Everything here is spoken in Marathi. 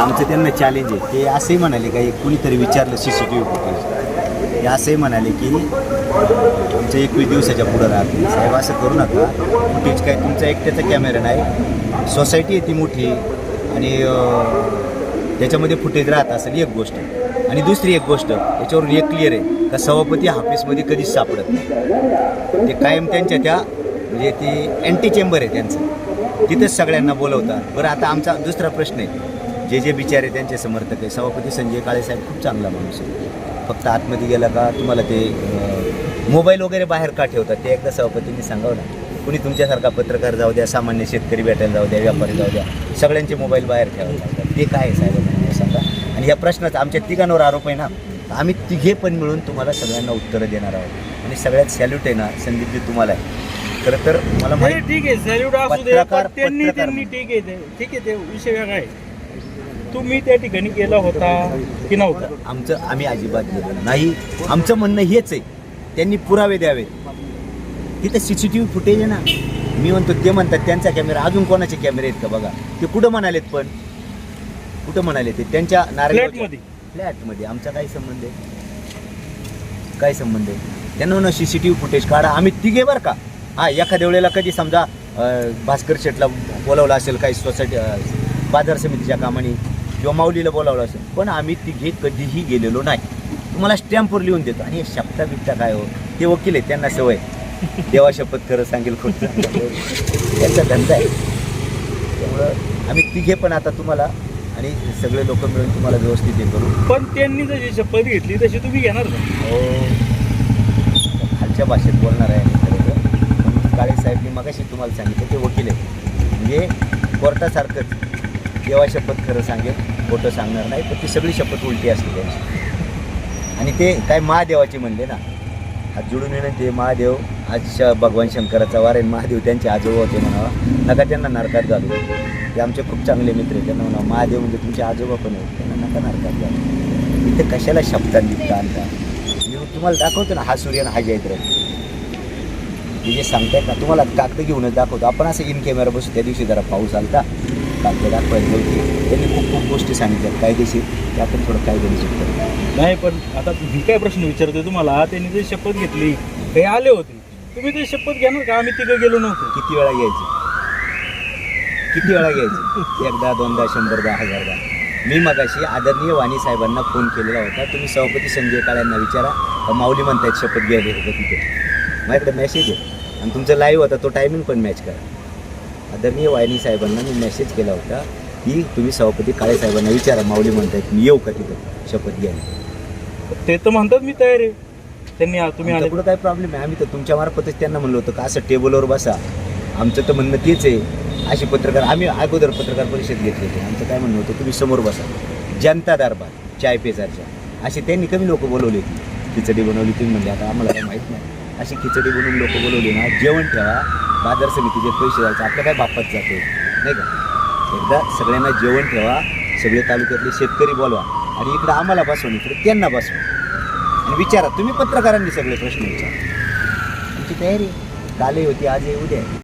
आमचं त्यांना चॅलेंज आहे ते असंही म्हणाले का कुणीतरी विचारलं C C T V footage ते असंही म्हणाले की आमचं एकवीस दिवसाच्या पुढं राहते साहेब असं करू नका. फुटेज काय तुमचा एकट्याचा कॅमेरा नाही. सोसायटी आहे ती मोठी आणि त्याच्यामध्ये फुटेज राहत असेल एक गोष्ट. आणि दुसरी एक गोष्ट याच्यावरून एक क्लिअर आहे का सभापती हाफिसमध्ये कधीच सापडत नाही. ते कायम त्यांच्या त्या म्हणजे ती अँटी चेंबर आहे त्यांचं. तिथंच सगळ्यांना बोलवतात. बरं आता आमचा दुसरा प्रश्न आहे. जे जे बिचारे त्यांचे समर्थक आहे. सभापती संजय काळे साहेब खूप चांगला माणूस आहे. फक्त आतमध्ये गेला का तुम्हाला ते मोबाईल वगैरे बाहेर का ठेवतात? ते एकदा सभापतींनी सांगावं ना. कुणी तुमच्यासारखा पत्रकार जाऊ द्या सामान्य शेतकरी भेटायला जाऊ द्या व्यापारी जाऊ द्या सगळ्यांचे मोबाईल बाहेर ठेवायला लागतात ते काय आहे साहेबांना मला सांगा. आणि या प्रश्नाचा आमच्या तिघांवर आरोप आहे ना आम्ही तिघे पण मिळून तुम्हाला सगळ्यांना उत्तरं देणार आहोत. आणि सगळ्यात सॅल्यूट आहे ना संदीपजी तुम्हाला आहे. खरं तर मला माहिती ठीक आहे सॅल्यूट असू दे त्यांनी त्यांनी ठीक आहे ठीक आहे ते विषय वेगळा आहे. तुम्ही त्या ठिकाणी गेला होता की नव्हता? आमचं आम्ही अजिबात गेलो नाही. आमचं म्हणणं हेच आहे. त्यांनी पुरावे द्यावे तिथं C C T V footage आहे ना. मी म्हणतो ते म्हणतात त्यांचा कॅमेरा अजून कोणाचे कॅमेरे आहेत का बघा? ते कुठं म्हणालेत पण? कुठं म्हणाले ते? त्यांच्या नारायण फ्लॅटमध्ये फ्लॅटमध्ये आमचा काय संबंध आहे? काय संबंध आहे? त्यांना म्हणा C C T V footage काढा. आम्ही तिघे बरं का? हा एखाद्या वेळेला कधी समजा अं, भास्कर शेटला बोलावलं असेल काही सोसायटी अं, बाजार समितीच्या कामाने किंवा माऊलीला बोलावलं असेल पण आम्ही तिघे कधीही गेलेलो नाही. तुम्हाला स्टॅम्पवर लिहून देतो. आणि शब्दा बिब्दा काय हो? ते वकील आहेत त्यांना सवय देवा शपथ खरं सांगेल खोटं सांगेल. त्यांचा धंदा आहे. त्यामुळं आम्ही तिघे पण आता तुम्हाला आणि सगळे लोक मिळून तुम्हाला व्यवस्थित हे करू. पण त्यांनी जशी शपथ घेतली तशी तुम्ही घेणार का? हो. खालच्या भाषेत बोलणार आहे खरं तर. काळे साहेबनी मगाशी तुम्हाला सांगितलं ते वकील आहे म्हणजे कोर्टासारखंच. देवा शपथ खरं सांगेल खोटं सांगणार नाही पण ती सगळी शपथ उलटी असते त्यांची. आणि ते काय महादेवाचे म्हणले ना हात जोडून विनंती ते महादेव आज श भगवान शंकराचा वार आहे महादेव त्यांचे आजोबा होते म्हणावा नका त्यांना नरकात घालू. ते आमचे खूप चांगले मित्र आहेत त्यांना म्हणा महादेव म्हणजे तुमचे आजोबा पण आहेत त्यांना नका नरकात घालू. इथे कशाला शब्दांनी लिहिता आणता मी तुम्हाला दाखवतो ना हा सूर्य आणि हा जयद्र ते जे सांगताय का तुम्हाला कागद घेऊनच दाखवतो. आपण असं इन कॅमेरा बसू त्या दिवशी जरा पाऊस आलता. कागद दाखवायला नव्हती त्यांनी खूप खूप गोष्टी सांगितल्या. कायदेशीर. ते आपण थोडं कायद्याने शिकतो नाही पण आता मी काय प्रश्न विचारतोय तुम्हाला? त्यांनी जे शपथ घेतली ते आले होते. तुम्ही ते शपथ घेणार का आम्ही तिघं गेलो नव्हतो? किती वेळा घ्यायची? किती वेळा घ्यायची? एकदा दोनदा शंभरदा हजारदा. मी मगाशी आदरणीय वाणी साहेबांना फोन केलेला होता. तुम्ही सभापती संजय काळ्यांना विचारा. माऊली म्हणतायत शपथ घ्यायला होतं तिथे माझ्याकडे मेसेज आहे. आणि तुमचं लाईव्ह होता तो टायमिंग पण मॅच करा. आदरणीय वाहिनी साहेबांना मी मेसेज केला होता की तुम्ही सभापती काळे साहेबांना विचारा माऊली म्हणतायत मी येऊ का तिथं? शपथ घ्यायला. ते तर म्हणतात मी तयार आहे. त्यांनी तुम्ही आले पुढे काय प्रॉब्लेम आहे? आम्ही तर तुमच्या मार्फतच त्यांना म्हणलो होतं का असं टेबलवर बसा. आमचं तर म्हणणं तेच आहे. अशी पत्रकार आम्ही अगोदर पत्रकार परिषद घेतली होती. आमचं काय म्हणणं होतं तुम्ही समोर बसा. जनता दरबार चाय पेचारच्या अशी त्यांनी कमी लोक बोलवली. होती खिचडी बनवली तुम्ही म्हणजे आता आम्हाला काय माहीत नाही. अशी खिचडी बनवून लोक बोलवली ना जेवण ठेवा. बाजार समितीचे पैसे जायचे. आपल्या काय बापात जाते? नाही का? एकदा सगळ्यांना जेवण ठेवा. सगळे तालुक्यातले शेतकरी बोलवा. आणि इकडं आम्हाला बसवा इकडे त्यांना बसवा. आणि विचारा तुम्ही पत्रकारांनी सगळे प्रश्न विचारा. तुमची तयारी. काले कालही होती आजही उद्या